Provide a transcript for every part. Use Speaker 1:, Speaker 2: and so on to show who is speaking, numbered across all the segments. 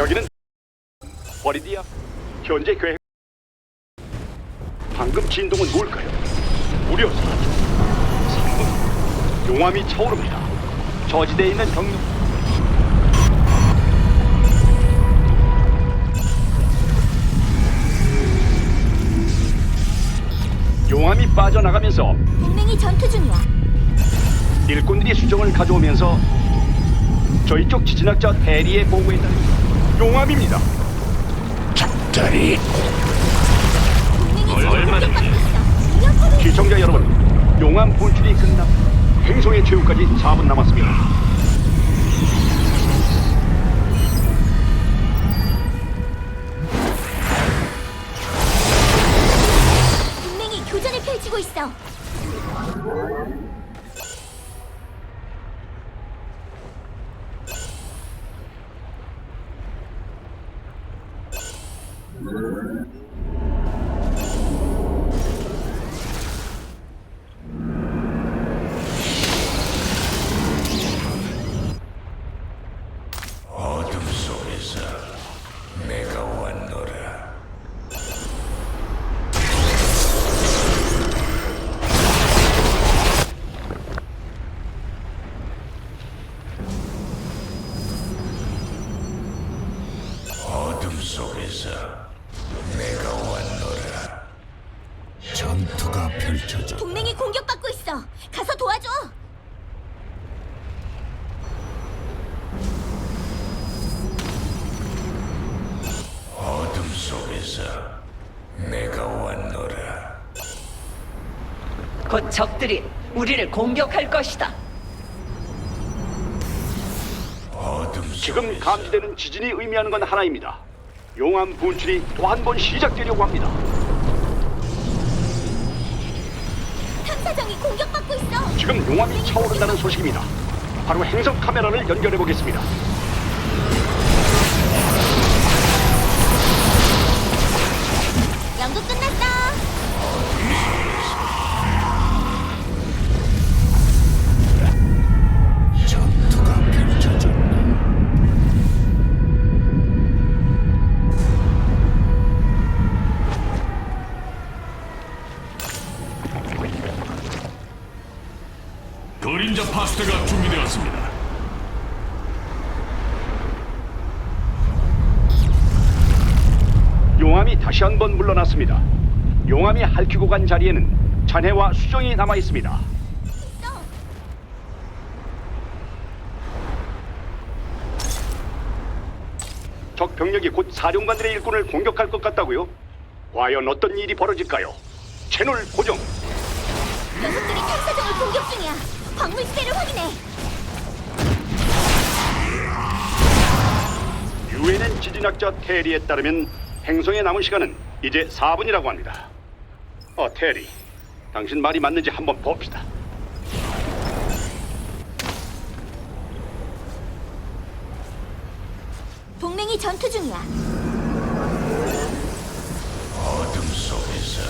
Speaker 1: 여기는 버리디아. 현재 계획. 방금 진동은 뭘까요? 무려 4초. 3분. 용암이 차오릅니다. 저지대에 있는 경로. 용암이 빠져나가면서
Speaker 2: 동맹이 전투 중이야.
Speaker 1: 일꾼들이 수정을 가져오면서 저희 쪽 지진학자 대리의 보고에 따른 용암입니다.
Speaker 3: 적들이
Speaker 4: 얼마나
Speaker 1: 시청자 여러분, 용암 분출이 끝나 행성의 최후까지 4분 남았습니다.
Speaker 2: 동맹이 교전을 펼치고 있어.
Speaker 3: 속에서 내가 왔노라.
Speaker 5: 곧 적들이 우리를 공격할 것이다.
Speaker 3: 어둠
Speaker 1: 지금
Speaker 3: 속에서
Speaker 1: 감지되는 지진이 의미하는 건 하나입니다. 용암 분출이 또 한 번 시작되려고 합니다.
Speaker 2: 탐사정이 공격받고 있어.
Speaker 1: 지금 용암이 차오른다는 소식입니다. 바로 행성 카메라를 연결해 보겠습니다. 다시 한번 물러났습니다. 용암이 핥히고 간 자리에는 잔해와 수정이 남아 있습니다. 적 병력이 곧 사령관들의 일꾼을 공격할 것 같다고요? 과연 어떤 일이 벌어질까요? 채널 고정.
Speaker 2: 녀석들이 탐사정을 공격 중이야. 광물 지대를 확인해.
Speaker 1: 유엔엔 지진학자 테리에 따르면 행성에 남은 시간은 이제 4분이라고 합니다. 어, 테리. 당신 말이 맞는지 한번 봅시다.
Speaker 2: 동맹이 전투 중이야.
Speaker 3: 어둠 속에서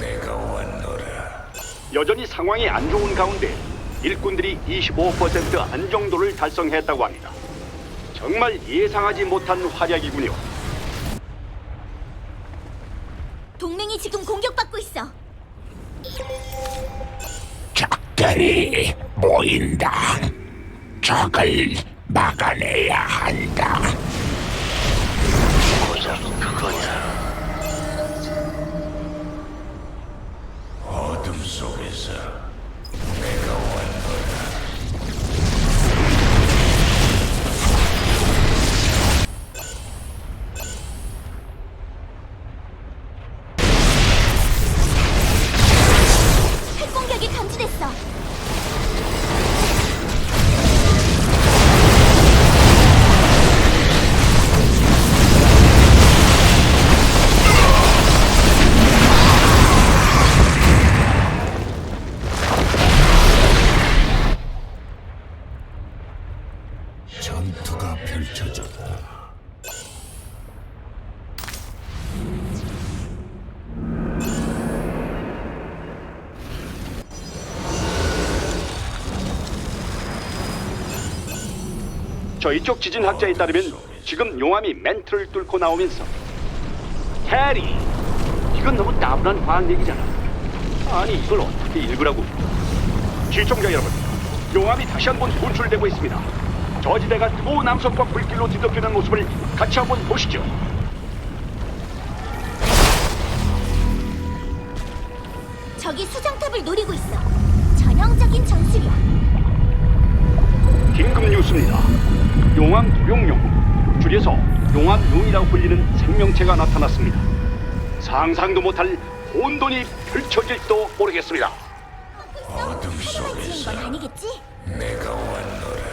Speaker 3: 내가 왔노라.
Speaker 1: 여전히 상황이 안 좋은 가운데 일꾼들이 25% 안정도를 달성했다고 합니다. 정말 예상하지 못한 활약이군요.
Speaker 2: 동맹이 지금 공격받고 있어.
Speaker 3: 적들이 모인다. 적을 막아내야 한다.
Speaker 1: 저희 쪽 지진 학자에 따르면 지금 용암이 멘트를 뚫고 나오면서. 해리 이건 너무 따분한 과학 얘기잖아. 아니 이걸 어떻게 읽으라고. 시청자 여러분 용암이 다시 한번 분출되고 있습니다. 저지대가 남성과 불길로 뒤덮이는 모습을 같이 한번 보시죠.
Speaker 2: 적이 수정탑을 노리고 있어. 전형적인 전술이야.
Speaker 1: 긴급 뉴스입니다 용암 도룡용 줄여서 용암용이라고 불리는 생명체가 나타났습니다 상상도 못할 혼돈이 펼쳐질지도 모르겠습니다
Speaker 3: 어둠 속에서
Speaker 2: 건 아니겠지?
Speaker 3: 내가 왔노라.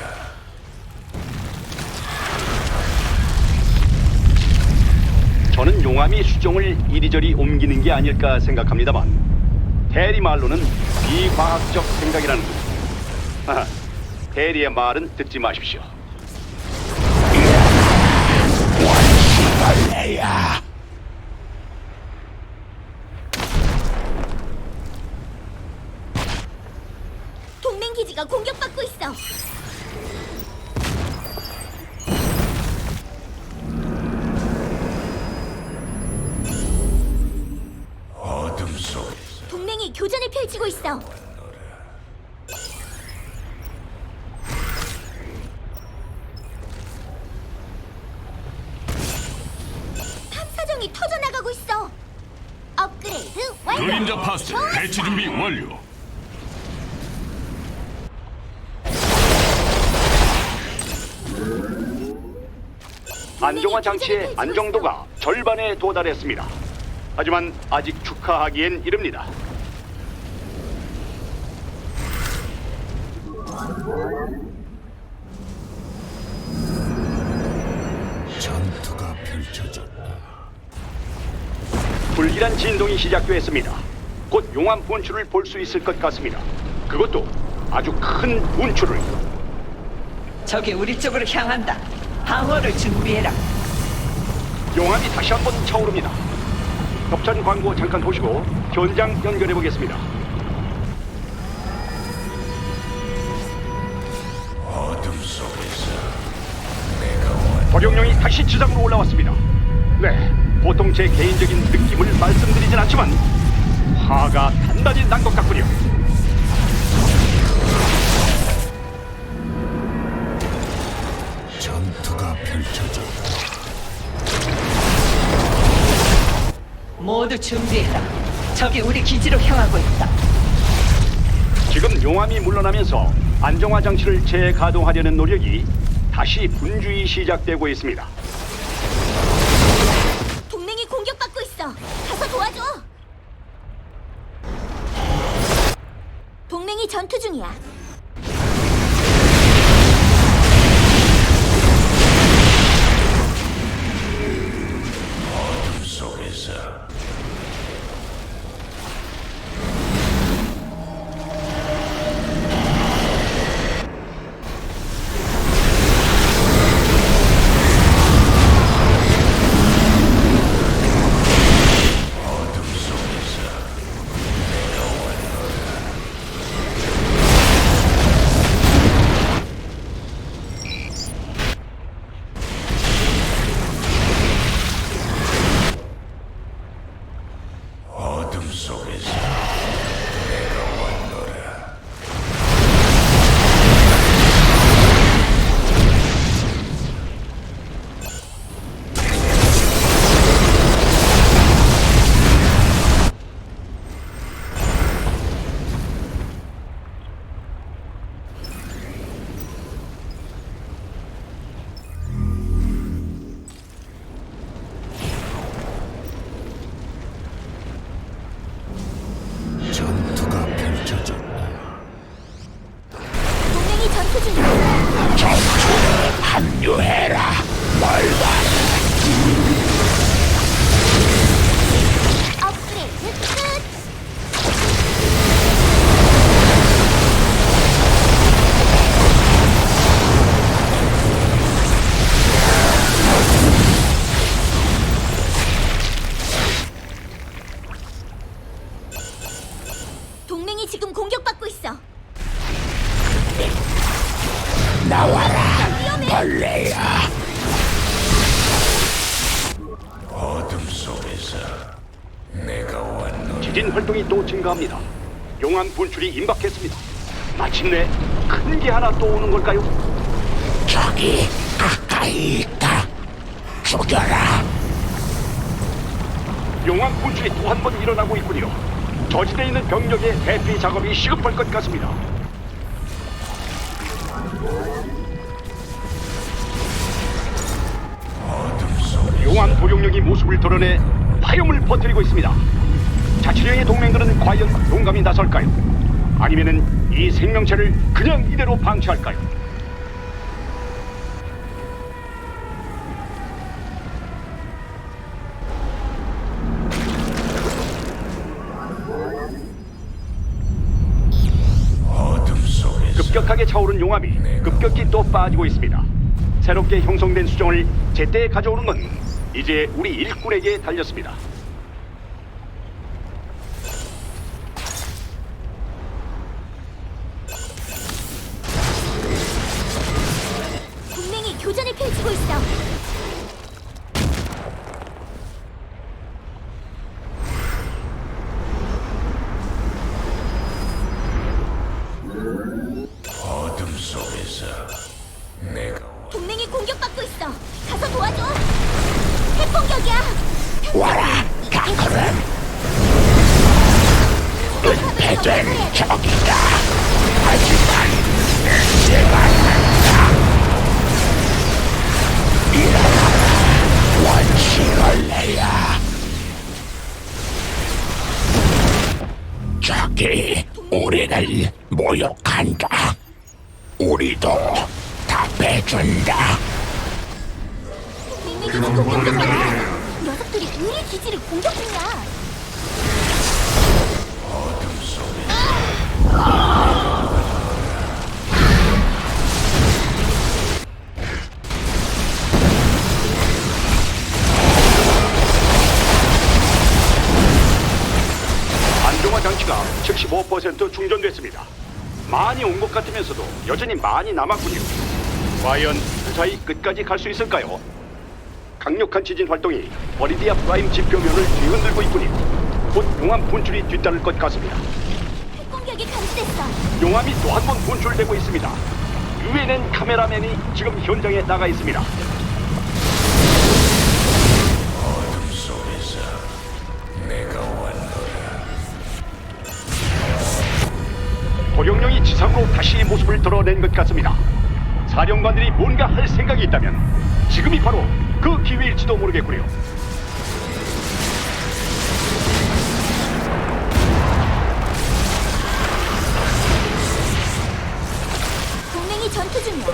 Speaker 1: 저는 용암이 수종을 이리저리 옮기는 게 아닐까 생각합니다만 대리 말로는 비과학적 생각이라는 거. 아, 대리의 말은 듣지 마십시오.
Speaker 3: 벌레야.
Speaker 2: 동맹 기지가 공격받고 있어.
Speaker 3: 어둠 속
Speaker 2: 동맹이 교전을 펼치고 있어.
Speaker 1: 안정화 장치의 안정도가 절반에 도달했습니다. 하지만 아직 축하하기엔 이릅니다.
Speaker 3: 전투가 펼쳐졌다.
Speaker 1: 불길한 진동이 시작되었습니다. 곧 용암 분출을 볼 수 있을 것 같습니다. 그것도 아주 큰 분출을.
Speaker 5: 적이 우리 쪽으로 향한다. 방어를 준비해라.
Speaker 1: 용암이 다시 한번 차오릅니다. 협찬 광고 잠깐 보시고 현장 연결해 보겠습니다.
Speaker 3: 어둠 속에서 내가 왔.
Speaker 1: 도룡령이 다시 지상으로 올라왔습니다. 네, 보통 제 개인적인 느낌을 말씀드리진 않지만 화가 단단히 난 것 같군요.
Speaker 3: 전투가 펼쳐졌
Speaker 5: 모두 준비해라. 적이 우리 기지로 향하고 있다.
Speaker 1: 지금 용암이 물러나면서 안정화 장치를 재가동하려는 노력이 다시 분주히 시작되고 있습니다.
Speaker 2: 동맹이 공격받고 있어. 가서 도와줘. 동맹이 전투
Speaker 3: 중이야.
Speaker 1: 지진 활동이 또 증가합니다. 용암 분출이 임박했습니다. 마침내 큰 게 하나 또 오는 걸까요?
Speaker 3: 저기 가까이 있다. 죽여라.
Speaker 1: 용암 분출이 또 한 번 일어나고 있군요. 저지대에 있는 병력의 대피 작업이 시급할 것 같습니다. 용암 도룡령이 모습을 드러내 화염을 퍼뜨리고 있습니다. 자치령의 동맹들은 과연 용감히 나설까요? 아니면은 이 생명체를 그냥 이대로 방치할까요? 급격하게 차오른 용암이 급격히 또 빠지고 있습니다. 새롭게 형성된 수정을 제때 가져오는 건 이제 우리 일꾼에게 달렸습니다.
Speaker 3: 모욕한다. 우리도 답해준다.
Speaker 2: 동맹 기지 공격 중이야. 녀석들이 우리 기지를 공격 중이야.
Speaker 1: 안정화 장치가 75% 충전됐습니다. 많이 온 것 같으면서도 여전히 많이 남았군요. 과연 무사히 끝까지 갈 수 있을까요? 강력한 지진 활동이 버리디아 프라임 지표면을 뒤흔들고 있군요. 곧 용암 분출이 뒤따를 것 같습니다.
Speaker 2: 핵공격이 감지됐어.
Speaker 1: 용암이 또 한 번 분출되고 있습니다. 유엔엔 카메라맨이 지금 현장에 나가 있습니다. 도령령이 지상으로 다시 모습을 드러낸 것 같습니다. 사령관들이 뭔가 할 생각이 있다면 지금이 바로 그 기회일지도 모르겠군요.
Speaker 2: 동맹이 전투 중이야.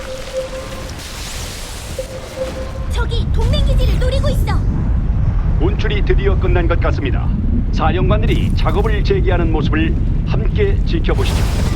Speaker 2: 저기 동맹 기지를 노리고 있어.
Speaker 1: 분출이 드디어 끝난 것 같습니다. 사령관들이 작업을 재개하는 모습을 함께 지켜보시죠.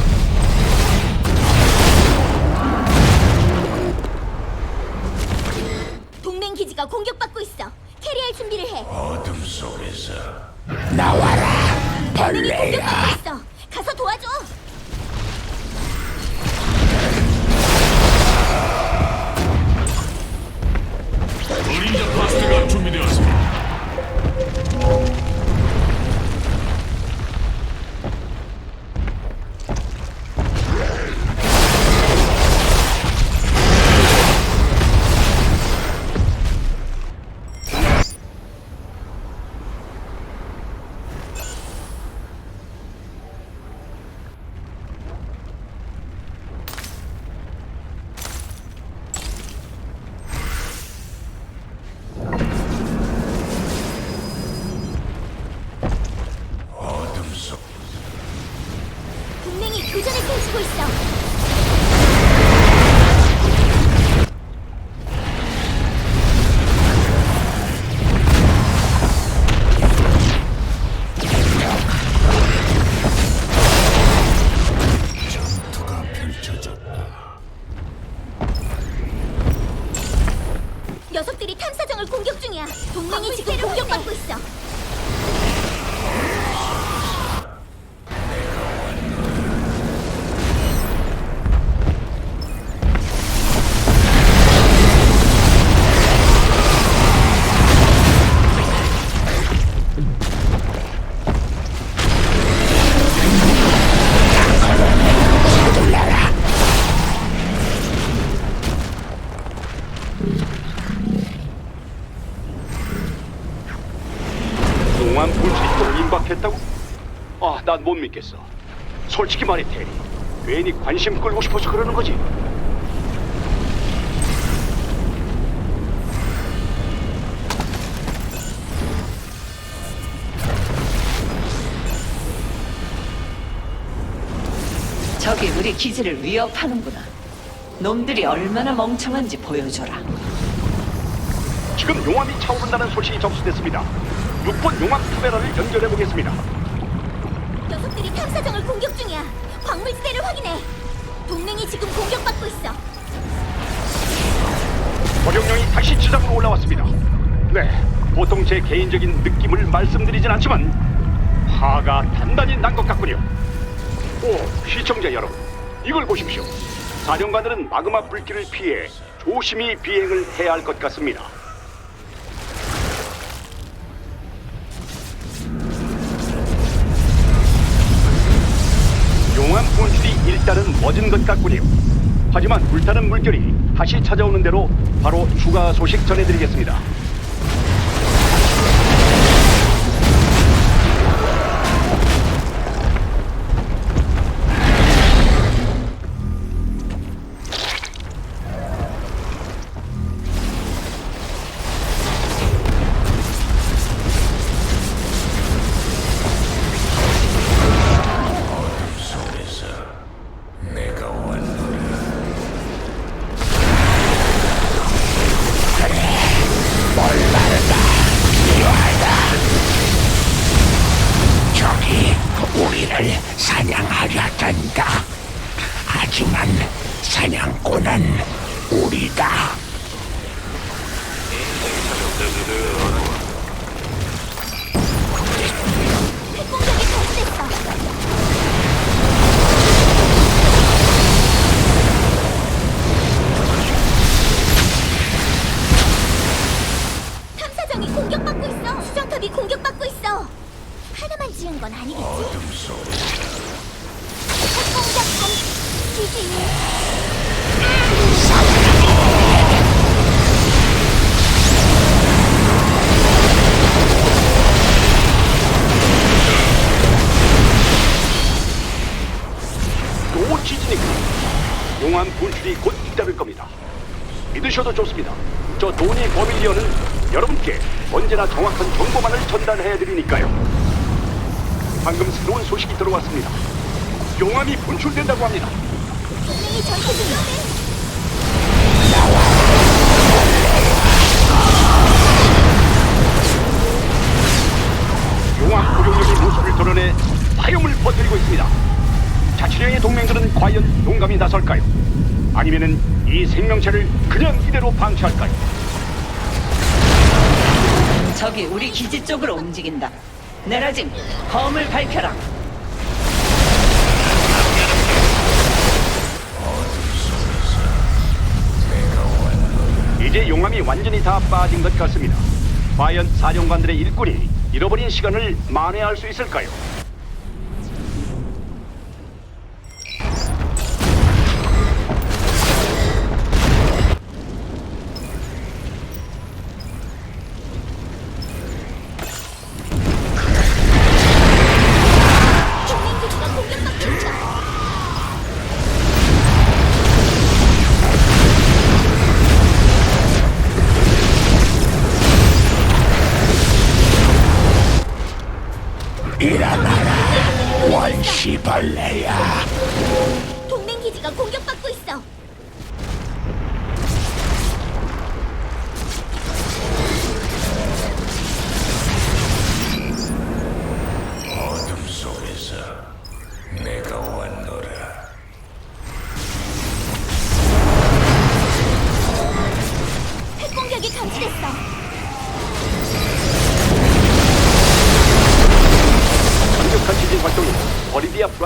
Speaker 1: 믿겠어. 솔직히 말해 테리. 괜히 관심 끌고 싶어서 그러는 거지.
Speaker 5: 적이 우리 기지를 위협하는구나. 놈들이 얼마나 멍청한지 보여줘라.
Speaker 1: 지금 용암이 차오른다는 소식이 접수됐습니다. 6번 용암 카메라를 연결해 보겠습니다.
Speaker 2: 녀석들이 탐사정을 공격 중이야. 광물지대를 확인해. 동맹이 지금 공격받고 있어.
Speaker 1: 도령령이 다시 지상으로 올라왔습니다. 네, 보통 제 개인적인 느낌을 말씀드리진 않지만 화가 단단히 난 것 같군요. 오, 시청자 여러분, 이걸 보십시오. 사령관들은 마그마 불길을 피해 조심히 비행을 해야 할 것 같습니다. 일단은 멎은 것 같군요. 하지만 불타는 물결이 다시 찾아오는 대로 바로 추가 소식 전해드리겠습니다.
Speaker 6: 사냥꾼은 우리다.
Speaker 2: 핵공격이 감지됐어. 탐사정이 공격받고 있어. 수정탑이 공격받고 있어. 하나만 지은 건 아니겠지?
Speaker 3: 어둠 속에서
Speaker 2: 핵공격 감 기지.
Speaker 1: 또 지진이군. 용암 분출이 곧 잇따를 겁니다. 믿으셔도 좋습니다. 저 도니 버밀리언은 여러분께 언제나 정확한 정보만을 전달해 드리니까요. 방금 새로운 소식이 들어왔습니다. 용암이 분출된다고 합니다. 용암 고용력의 모습을 드러내 화염을 퍼뜨리고 있습니다. 자치령의 동맹들은 과연 용감히 나설까요? 아니면은 이 생명체를 그냥 이대로 방치할까요?
Speaker 5: 적이 우리 기지 쪽으로 움직인다. 내라짐, 검을 밝혀라.
Speaker 1: 이제 용암이 완전히 다 빠진 것 같습니다. 과연 사령관들의 일꾼이 잃어버린 시간을 만회할 수 있을까요?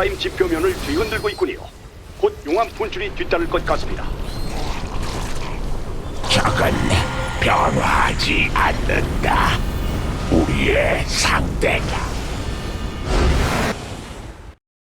Speaker 1: 프라임 지표면을 뒤흔들고 있군요. 곧 용암 분출이 뒤따를 것 같습니다.
Speaker 6: 적은 변화하지 않는다. 우리의 상대가